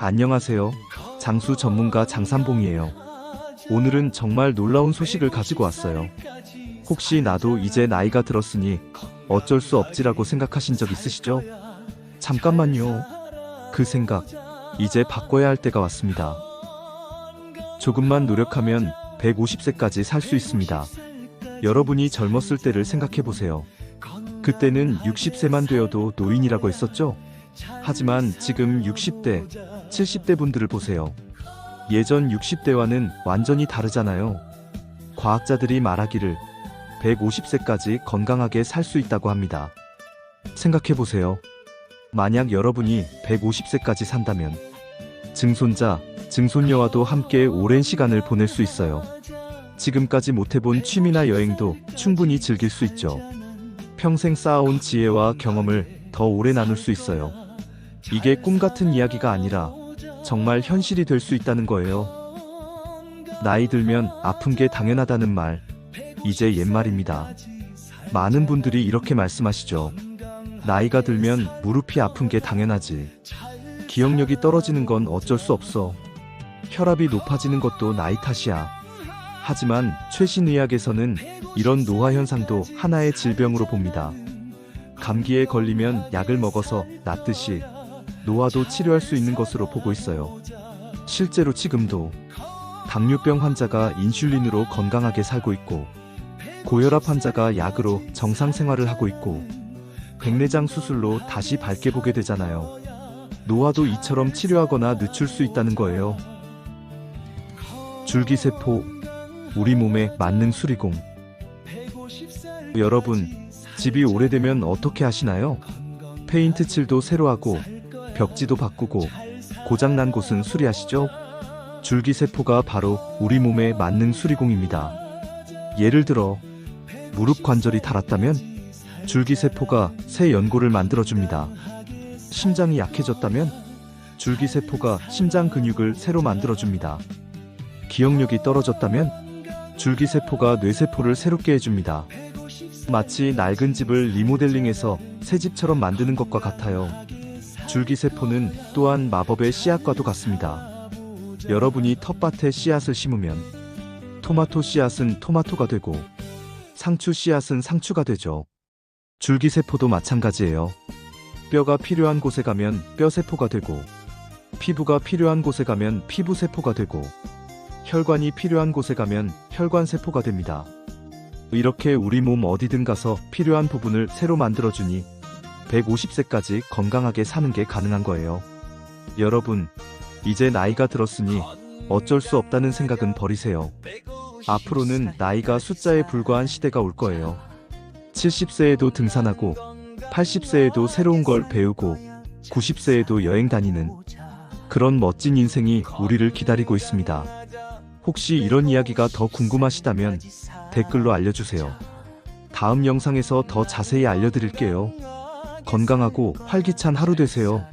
안녕하세요. 장수 전문가 장삼봉이에요. 오늘은 정말 놀라운 소식을 가지고 왔어요. 혹시 나도 이제 나이가 들었으니 어쩔 수 없지라고 생각하신 적 있으시죠? 잠깐만요. 그 생각, 이제 바꿔야 할 때가 왔습니다. 조금만 노력하면 150세까지 살 수 있습니다. 여러분이 젊었을 때를 생각해 보세요. 그때는 60세만 되어도 노인이라고 했었죠? 하지만 지금 60대, 70대 분들을 보세요. 예전 60대와는 완전히 다르잖아요. 과학자들이 말하기를 150세까지 건강하게 살 수 있다고 합니다. 생각해 보세요. 만약 여러분이 150세까지 산다면 증손자, 증손녀와도 함께 오랜 시간을 보낼 수 있어요. 지금까지 못해본 취미나 여행도 충분히 즐길 수 있죠. 평생 쌓아온 지혜와 경험을 더 오래 나눌 수 있어요. 이게 꿈 같은 이야기가 아니라 정말 현실이 될 수 있다는 거예요. 나이 들면 아픈 게 당연하다는 말, 이제 옛말입니다. 많은 분들이 이렇게 말씀하시죠. 나이가 들면 무릎이 아픈 게 당연하지. 기억력이 떨어지는 건 어쩔 수 없어. 혈압이 높아지는 것도 나이 탓이야. 하지만 최신 의학에서는 이런 노화 현상도 하나의 질병으로 봅니다. 감기에 걸리면 약을 먹어서 낫듯이 노화도 치료할 수 있는 것으로 보고 있어요. 실제로 지금도 당뇨병 환자가 인슐린으로 건강하게 살고 있고 고혈압 환자가 약으로 정상 생활을 하고 있고 백내장 수술로 다시 밝게 보게 되잖아요. 노화도 이처럼 치료하거나 늦출 수 있다는 거예요. 줄기세포, 우리 몸의 만능 수리공. 여러분, 집이 오래되면 어떻게 하시나요? 페인트 칠도 새로 하고, 벽지도 바꾸고, 고장난 곳은 수리하시죠? 줄기세포가 바로 우리 몸의 만능 수리공입니다. 예를 들어, 무릎 관절이 닳았다면, 줄기세포가 새 연골을 만들어줍니다. 심장이 약해졌다면, 줄기세포가 심장 근육을 새로 만들어줍니다. 기억력이 떨어졌다면, 줄기세포가 뇌세포를 새롭게 해줍니다. 마치 낡은 집을 리모델링해서 새 집처럼 만드는 것과 같아요. 줄기세포는 또한 마법의 씨앗과도 같습니다. 여러분이 텃밭에 씨앗을 심으면 토마토 씨앗은 토마토가 되고 상추 씨앗은 상추가 되죠. 줄기세포도 마찬가지예요. 뼈가 필요한 곳에 가면 뼈세포가 되고 피부가 필요한 곳에 가면 피부세포가 되고 혈관이 필요한 곳에 가면 혈관세포가 됩니다. 이렇게 우리 몸 어디든 가서 필요한 부분을 새로 만들어주니 150세까지 건강하게 사는 게 가능한 거예요. 여러분, 이제 나이가 들었으니 어쩔 수 없다는 생각은 버리세요. 앞으로는 나이가 숫자에 불과한 시대가 올 거예요. 70세에도 등산하고, 80세에도 새로운 걸 배우고, 90세에도 여행 다니는 그런 멋진 인생이 우리를 기다리고 있습니다. 혹시 이런 이야기가 더 궁금하시다면 댓글로 알려주세요. 다음 영상에서 더 자세히 알려드릴게요. 건강하고 활기찬 하루 되세요.